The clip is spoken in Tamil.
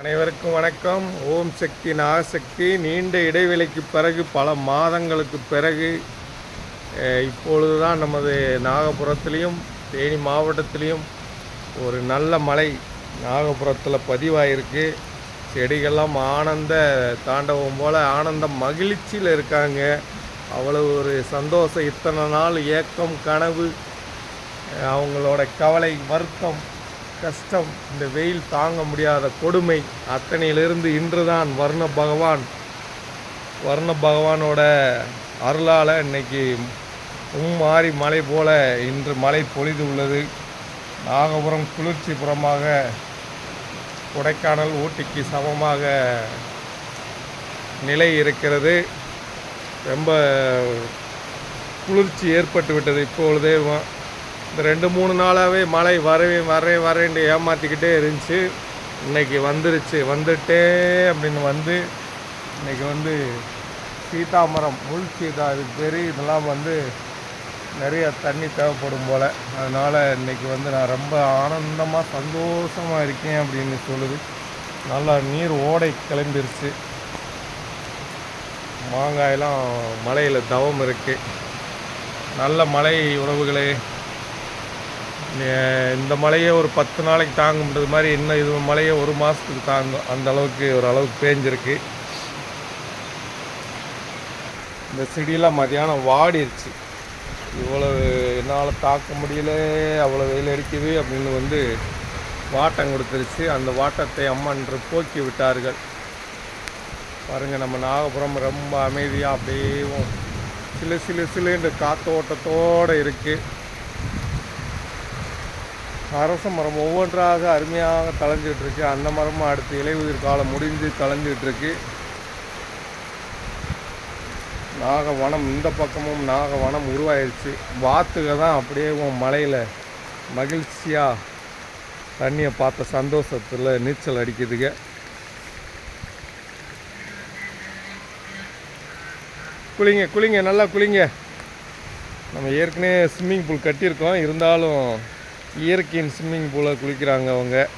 அனைவருக்கும் வணக்கம். ஓம் சக்தி நாகசக்தி நீண்ட இடைவெளிக்கு பிறகு பல மாதங்களுக்கு பிறகு இப்பொழுது இப்பொழுதுதான் நமது நாகபுரத்துலேயும் தேனி மாவட்டத்திலையும் ஒரு நல்ல மழை நாகபுரத்தில் பதிவாயிருக்கு. செடிகள்லாம் ஆனந்த தாண்டவம் போல் ஆனந்த மகிழ்ச்சியில் இருக்காங்க. அவ்வளோ ஒரு சந்தோஷம். இத்தனை நாள் ஏக்கம் கனவு அவங்களோட கவலை வருத்தம் கஷ்டம். இந்த வெயில் தாங்க முடியாத கொடுமை. அத்தனையிலிருந்து இன்றுதான் வர்ண பகவான். வர்ண பகவானோட அருளால் இன்னைக்கு மாறி மலை போல இன்று மழை பொழிது உள்ளது. நாகபுரம் குளிர்ச்சி புறமாக கொடைக்கானல் ஊட்டிக்கு சமமாக நிலை இருக்கிறது. ரொம்ப குளிர்ச்சி ஏற்பட்டு விட்டது இப்பொழுதே இந்த ரெண்டு மூணு நாளாகவே மழை வரவே வரேன் வரேன்ட்டு ஏமாற்றிக்கிட்டே இருந்துச்சு. இன்னைக்கு வந்துருச்சு. வந்துட்டே அப்படின்னு வந்து இன்னைக்கு வந்து சீதாமரம் முள் சீதா இது பெரிய இதெல்லாம் வந்து நிறைய தண்ணி தேவைப்படும் போல். அதனால் இன்னைக்கு வந்து நான் ரொம்ப ஆனந்தமாக சந்தோஷமாக இருக்கேன் அப்படின்னு சொல்லுது. நல்லா நீர் ஓடை கிளம்பிருச்சு. மாங்காயெல்லாம் மலையில் தவம் இருக்குது நல்ல மழை உறவுகளே இந்த மழையை ஒரு பத்து நாளைக்கு தாங்கும்ன்றது மாதிரி இன்னும் இது மழையை ஒரு மாதத்துக்கு தாங்கும். அந்த அளவுக்கு ஒரு அளவுக்கு பேஞ்சிருக்கு. இந்த செடியெல்லாம் மதியானம் வாடிருச்சு. இவ்வளவு என்னால் தாக்க முடியல அவ்வளோ வெயில் அடிக்குது அப்படின்னு வந்து வாட்டம் கொடுத்துருச்சு. அந்த வாட்டத்தை அம்மன்று போக்கி விட்டார்கள். பாருங்கள் நம்ம நாகபுரம் ரொம்ப அமைதியாக அப்படியே சிலு சிலு சிலுன்ற காத்தோட்டத்தோடு இருக்குது அரச மரம் ஒவ்வொன்றாக அருமையாக தளைஞ்சிட்டு இருக்கு அந்த மரமும் அடுத்து இலையுதிர் காலம் முடிஞ்சு தளைஞ்சிட்டு நாகவனம் இந்த பக்கமும் நாகவனம் உருவாயிருச்சு. வாத்துக தான் அப்படியே மலையில் மகிழ்ச்சியாக தண்ணியை பார்த்த சந்தோஷத்தில் நீச்சல் அடிக்குதுங்க குளிங்க குளிங்க நல்லா குளிங்க. நம்ம ஏற்கனவே ஸ்விம்மிங் பூல் கட்டியிருக்கோம். இருந்தாலும் இயற்கையின் ஸ்விம்மிங் பூலில் குளிக்கிறாங்க அவங்க.